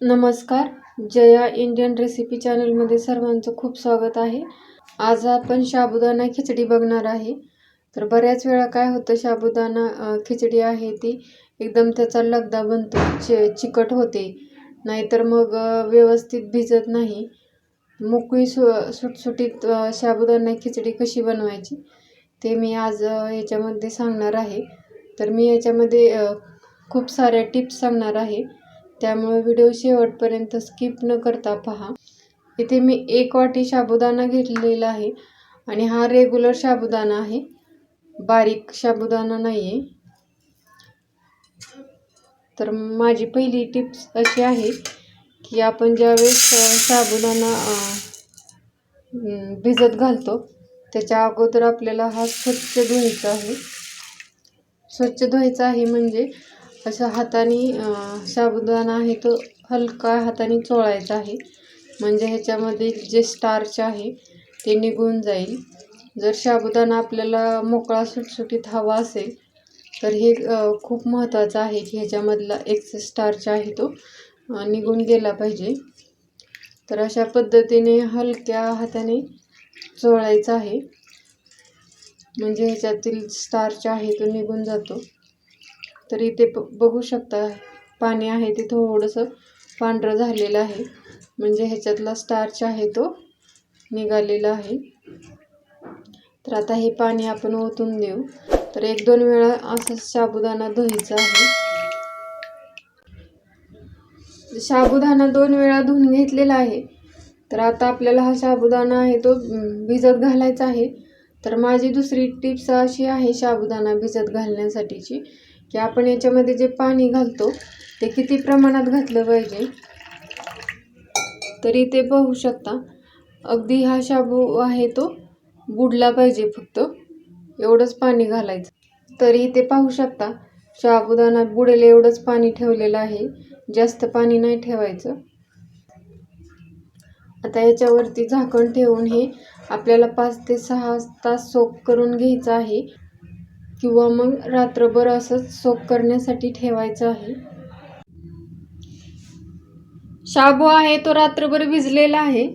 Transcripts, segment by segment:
नमस्कार. Jaya Indian recipe चॅनलमध्ये सर्वांचं खूप स्वागत आहे. आज आपण साबुदाणा खिचडी बघणार आहे. तर बऱ्याच वेळा काय होतं साबुदाणा खिचडी आहे ती एकदम त्याचा लगदा बनतो चि चिकट होते. नाहीतर मग व्यवस्थित भिजत नाही. मोकळी सु सुटसुटीत अ, साबुदाणा खिचडी कशी बनवायची ते मी आज याच्यामध्ये सांगणार आहे. तर मी याच्यामध्ये खूप साऱ्या टिप्स सांगणार आहे. त्यामुळे व्हिडिओ शेवटपर्यंत स्किप न करता पहा. इथे मी एक वाटी साबुदाणा घेतलेला आहे आणि हा रेग्युलर साबुदाणा आहे. बारीक साबुदाणा नाही आहे तर माझी पहिली टिप्स अशी आहे की आपण ज्यावेळेस साबुदाणा भिजत घालतो त्याच्या अगोदर आपल्याला हा स्वच्छ धुवायचा आहे. स्वच्छ धुवायचा आहे म्हणजे अशा हाताने साबुदाणा आहे तो हलका हाताने चोळायचा आहे. म्हणजे ह्याच्यामध्ये जे स्टार्च आहे ते निघून जाईल. जर साबुदाणा आपल्याला मोकळा सुटसुटीत हवा असेल तर हे खूप महत्त्वाचं आहे की ह्याच्यामधला एक स्टार्च आहे तो निघून गेला पाहिजे. तर अशा पद्धतीने हलक्या हाताने चोळायचा आहे. म्हणजे ह्याच्यातील स्टार्च आहे तो निघून जातो. तर इथे प बघू शकता. पाणी आहे ते थोडंसं पांढरं झालेलं आहे. म्हणजे ह्याच्यातला स्टार्च आहे तो निघालेला आहे. तर आता हे पाणी आपण ओतून देऊ. तर एक दोन वेळा असं साबुदाणा धुवायचा आहे. साबुदाणा दोन वेळा धुवून घेतलेला आहे. तर आता आपल्याला हा साबुदाणा आहे तो भिजत घालायचा आहे. तर माझी दुसरी टिप्स अशी आहे साबुदाणा भिजत घालण्यासाठीची. की आपण याच्यामध्ये जे पाणी घालतो ते किती प्रमाणात घातलं पाहिजे? तरी ते पाहू शकता. अगदी हा शाबू आहे तो बुडला पाहिजे फक्त. एवढंच पाणी घालायचं. तरी ते पाहू शकता शाबुदाना बुडेल एवढंच पाणी ठेवलेलं आहे. जास्त पाणी नाही ठेवायचं. आता याच्यावरती झाकण ठेवून हे आपल्याला पाच ते सहा तास सोक करून घ्यायचं आहे. किंवा मग रात्रभर असंच सोप करण्यासाठी ठेवायचं आहे. शाबू आहे तो रात्रभर भिजलेला आहे.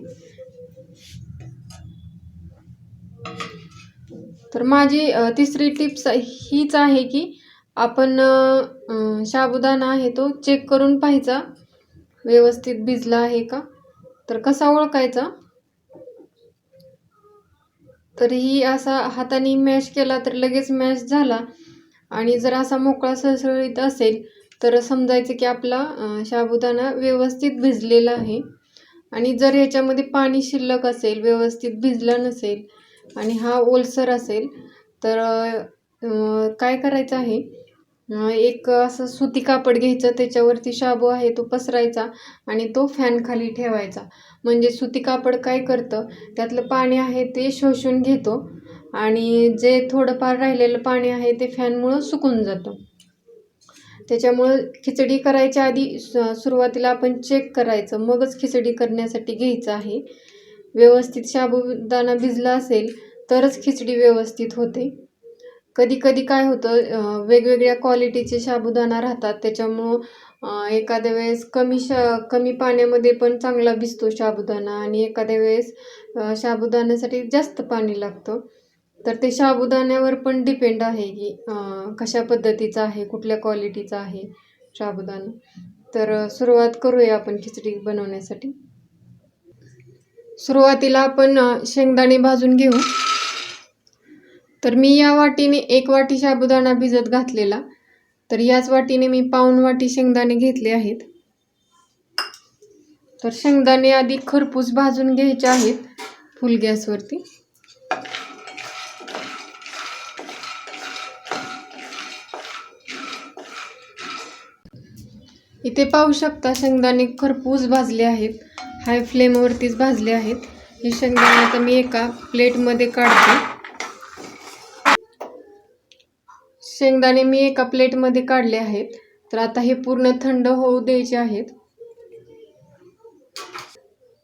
तर माझी तिसरी टिप्स हीच आहे की आपण अ, साबुदाणा आहे तो चेक करून पाहायचा. व्यवस्थित भिजला आहे का? तर कसा ओळखायचा? तरीही असा हाताने मॅश केला तर लगेच मॅश झाला. आणि जर असा मोकळा सळसळीत असेल तर समजायचं की आपला साबुदाणा व्यवस्थित भिजलेला आहे. आणि जर याच्यामध्ये पाणी शिल्लक असेल व्यवस्थित भिजला नसेल आणि हा ओलसर असेल तर काय करायचं आहे? एक असं सुती कापड घ्यायचं त्याच्यावरती शाबू आहे तो पसरायचा आणि तो फॅन खाली ठेवायचा. म्हणजे सुती कापड काय करतं त्यातलं पाणी आहे ते शोषून घेतो आणि जे थोडंफार राहिलेलं पाणी आहे ते फॅनमुळं सुकून जातं. त्याच्यामुळं खिचडी करायच्या आधी सुरुवातीला आपण चेक करायचं. मगच खिचडी करण्यासाठी घ्यायचं आहे. व्यवस्थित शाबूदाना भिजला असेल तरच खिचडी व्यवस्थित होते. कधी कधी काय होतं वेगवेगळ्या क्वालिटीचे साबुदाणा राहतात. त्याच्यामुळं एखाद्या वेळेस कमी शा कमी पाण्यामध्ये पण चांगला भिजतो साबुदाणा आणि एखाद्या वेळेस शाबुदाण्यासाठी साबुदाण्यासाठी जास्त पाणी लागतं. तर ते साबुदाण्यावर पण डिपेंड आहे की कशा पद्धतीचा आहे कुठल्या क्वालिटीचा आहे साबुदाणा. तर सुरुवात करूया आपण खिचडी बनवण्यासाठी. सुरुवातीला आपण शेंगदाणे भाजून घेऊ. तर मी या वाटीने एक वाटी साबुदाणा भिजत घातलेला. तर याच वाटीने मी पाऊण वाटी शेंगदाणे घेतले आहेत. तर शेंगदाणे आधी खरपूस भाजून घ्यायचे आहेत फुल गॅसवरती. इथे पाहू शकता शेंगदाणे खरपूस भाजले आहेत. हाय फ्लेमवरतीच भाजले आहेत. हे शेंगदाणे आता मी एका प्लेटमध्ये काढते. शेंगदाणे मी एका प्लेटमध्ये काढले आहेत. तर आता हे पूर्ण थंड होऊ द्यायचे आहेत.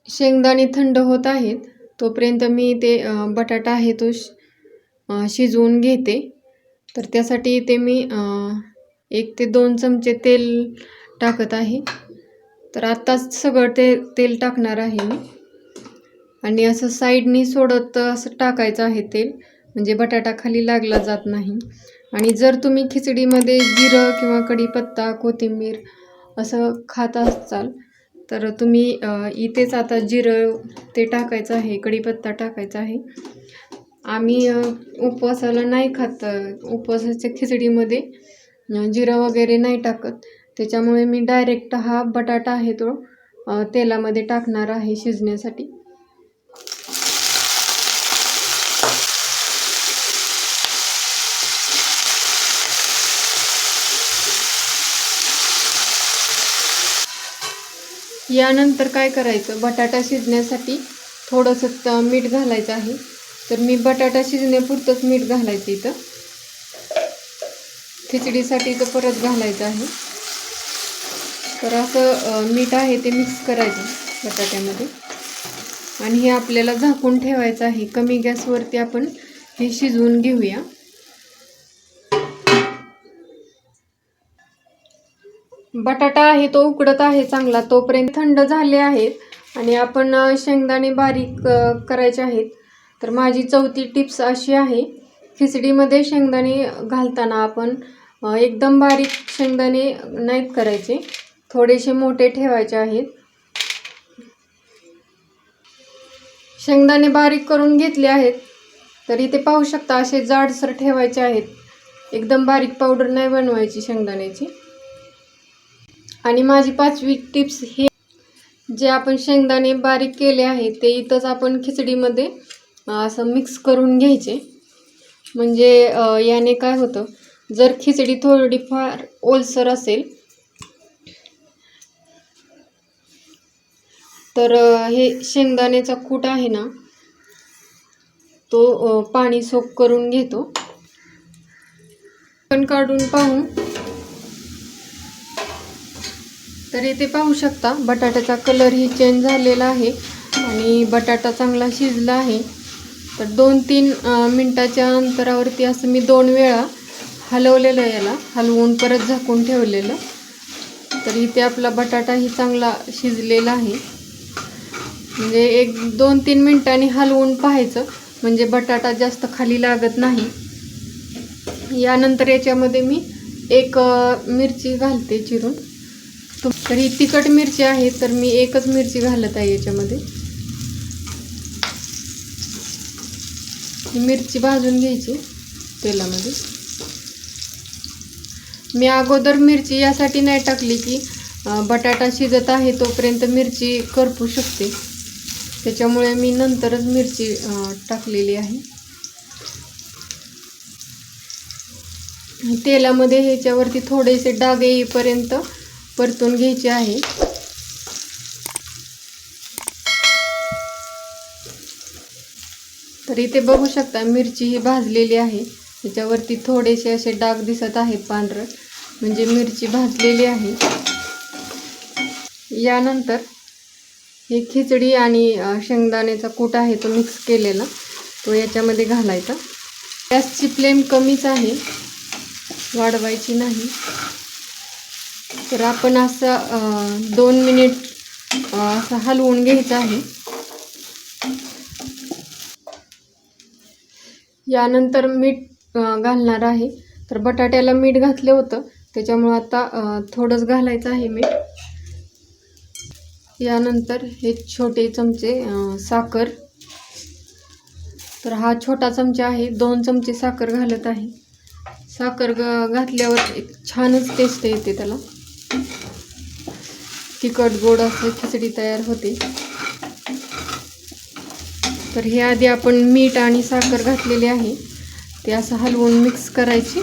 शेंगदाणे थंड होत आहेत. तोपर्यंत मी ते बटाटा आहे तो श- शिजवून घेते. तर त्यासाठी इथे मी एक ते दोन चमचे तेल टाकत आहे. तर आत्ताच सगळं ते तेल टाकणार आहे मी. आणि असं साईडनी सोडत असं टाकायचं आहे तेल. म्हणजे बटाटा खाली लागला जात नाही. आणि जर तुम्ही खिचडीमध्ये जिरं किंवा कढीपत्ता कोथिंबीर असं खात असाल तर तुम्ही इथेच आता जिरं ते टाकायचं आहे कढीपत्ता टाकायचा आहे. आम्ही उपवासाला नाही खात उपवासाच्या खिचडीमध्ये जिरं वगैरे नाही टाकत. त्याच्यामुळे मी डायरेक्ट हा बटाटा आहे तो तेलामध्ये टाकणार आहे शिजण्यासाठी. यानंतर काय करायचं? बटाटा शिजण्यासाठी थोडंसं मीठ घालायचं आहे. तर मी बटाटा शिजण्यापुरतंच मीठ घालायचं इथं. खिचडीसाठी तर परत घालायचं आहे. तर असं मीठ आहे ते मिक्स करायचं बटाट्यामध्ये. आणि हे आपल्याला झाकून ठेवायचं आहे. कमी गॅसवरती आपण हे शिजवून घेऊया. बटाटा आहे तो उकडत आहे चांगला. तोपर्यंत थंड झाले आहेत आणि आपण शेंगदाणे बारीक करायचे आहेत. तर माझी चौथी टिप्स अशी आहे खिचडीमध्ये शेंगदाणे घालताना आपण एकदम बारीक शेंगदाणे नाहीत करायचे. थोडेसे मोठे ठेवायचे आहेत. शेंगदाणे बारीक करून घेतले आहेत. तर इथे पाहू शकता असे जाडसर ठेवायचे आहेत. एकदम बारीक पावडर नाही बनवायची शेंगदाण्याची. आणि माझी पाचवी टिप्स ही जे आपण शेंगदाणे बारीक केले आहे ते इथंच आपण खिचडीमध्ये असं मिक्स करून घ्यायचे. म्हणजे याने काय होतं जर खिचडी थोडीफार ओलसर असेल तर हे शेंगदाण्याचा कूट आहे ना तो पाणी सोक करून घेतो. पण काढून पाहू तर इथे पाहू शकता बटाट्याचा कलरही चेंज झालेला आहे आणि बटाटा चांगला शिजला आहे. तर दोन तीन मिनटाच्या अंतरावरती असं मी दोन वेळा हलवलेलं याला. हलवून परत झाकून ठेवलेलं. तर इथे आपला बटाटाही चांगला शिजलेला आहे. म्हणजे एक दोन तीन मिनटांनी हलवून पाहायचं. म्हणजे बटाटा जास्त खाली लागत नाही. यानंतर याच्यामध्ये मी एक मिरची घालते चिरून. तर ही तिखट मिरची आहे तर मी एकच मिरची घालत आहे याच्यामध्ये. ही मिरची भाजून घ्यायची तेलामध्ये. मी अगोदर मिरची यासाठी नाही टाकली की बटाटा शिजत आहे तोपर्यंत मिरची करपू शकते. त्याच्यामुळे मी नंतरच मिरची टाकलेली आहे. तेलामध्ये ह्याच्यावरती थोडेसे डाग येईपर्यंत परतून घ्यायची आहे. तर इथे बघू शकता मिरची ही भाजलेली आहे. त्याच्यावरती थोडेसे असे डाग दिसत आहेत पांढरं. म्हणजे मिरची भाजलेली आहे. यानंतर हे खिचडी आणि शेंगदाण्याचा कूट आहे तो मिक्स केलेला. तो याच्यामध्ये घालायचा. गॅसची फ्लेम कमीच आहे. वाढवायची नाही. तर आपण असं दोन मिनिट असं हलवून घ्यायचं आहे. यानंतर मीठ घालणार आहे. तर बटाट्याला मीठ घातलं होतं. त्याच्यामुळं आता थोडंच घालायचं आहे मीठ. यानंतर हे छोटे चमचे साखर. तर हा छोटा चमचा आहे. दोन चमचे साखर घालत आहे. साखर घातल्यावर एक छानच टेस्ट येते त्याला. तिखट गोड असं खिचडी तयार होते. तर हे आधी आपण मीठ आणि साखर घातलेली आहे. ते असं हलवून मिक्स करायची.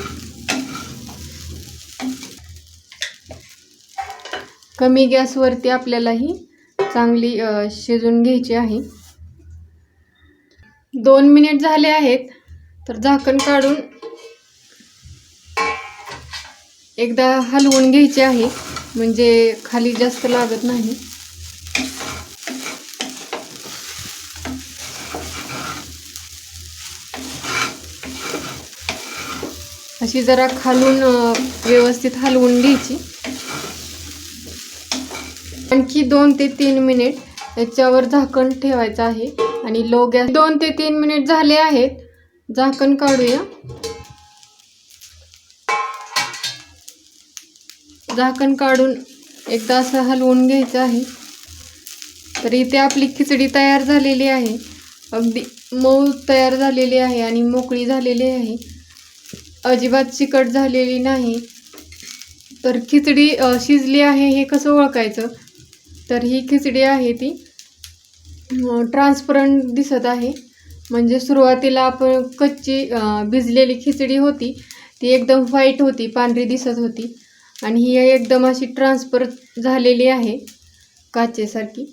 कमी गॅसवरती आपल्याला ही चांगली शिजून घ्यायची आहे. दोन मिनिट झाले आहेत. तर झाकण काढून एकदा हलवून घ्यायचे आहे. म्हणजे खाली जास्त लागत नाही. अशी जरा खालून व्यवस्थित हलवून घ्यायची. आणखी दोन ते तीन मिनिट याच्यावर झाकण ठेवायचं आहे. आणि लो गॅस दोन ते तीन मिनिट झाले आहेत. झाकण काढूया. झाकण काढून एकदा असं हलवून घ्यायचं आहे. तर इथे आपली खिचडी तयार झालेली आहे. अगदी मऊ तयार झालेली आहे आणि मोकळी झालेली आहे. अजिबात चिकट झालेली नाही. तर खिचडी शिजली आहे हे कसं ओळखायचं? तर ही खिचडी आहे ती ट्रान्सपरंट दिसत आहे. म्हणजे सुरुवातीला आपण कच्ची भिजलेली खिचडी होती. ती एकदम व्हाईट होती पांढरी दिसत होती. आणि ही एकदम अशी ट्रान्सफर झालेली आहे काचेसारखी.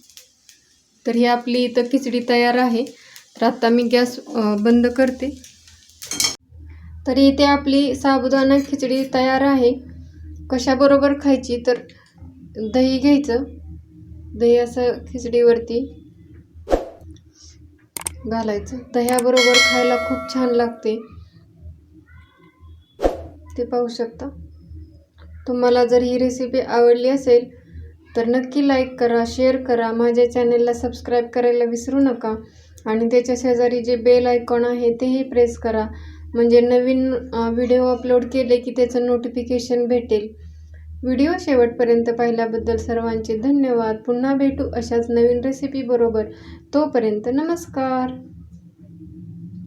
तर ही आपली इथं खिचडी तयार आहे. तर आता मी गॅस बंद करते. तर इथे आपली साबुदाणा खिचडी तयार आहे. कशाबरोबर खायची? तर दही घ्यायचं. दही असं खिचडीवरती घालायचं. दह्याबरोबर खायला खूप छान लागते. ते पाहू शकता. तुम्हाला जर ही रेसिपी आवडली असेल तर नक्की लाईक करा शेअर करा. माझ्या चॅनलला सबस्क्राईब करायला विसरू नका. आणि त्याच्या शेजारी जे बेल आयकॉन आहे तेही प्रेस करा. म्हणजे नवीन व्हिडिओ अपलोड केले की त्याचं नोटिफिकेशन भेटेल. व्हिडिओ शेवटपर्यंत पाहिल्याबद्दल सर्वांचे धन्यवाद. पुन्हा भेटू अशाच नवीन रेसिपी बरोबर. तोपर्यंत नमस्कार.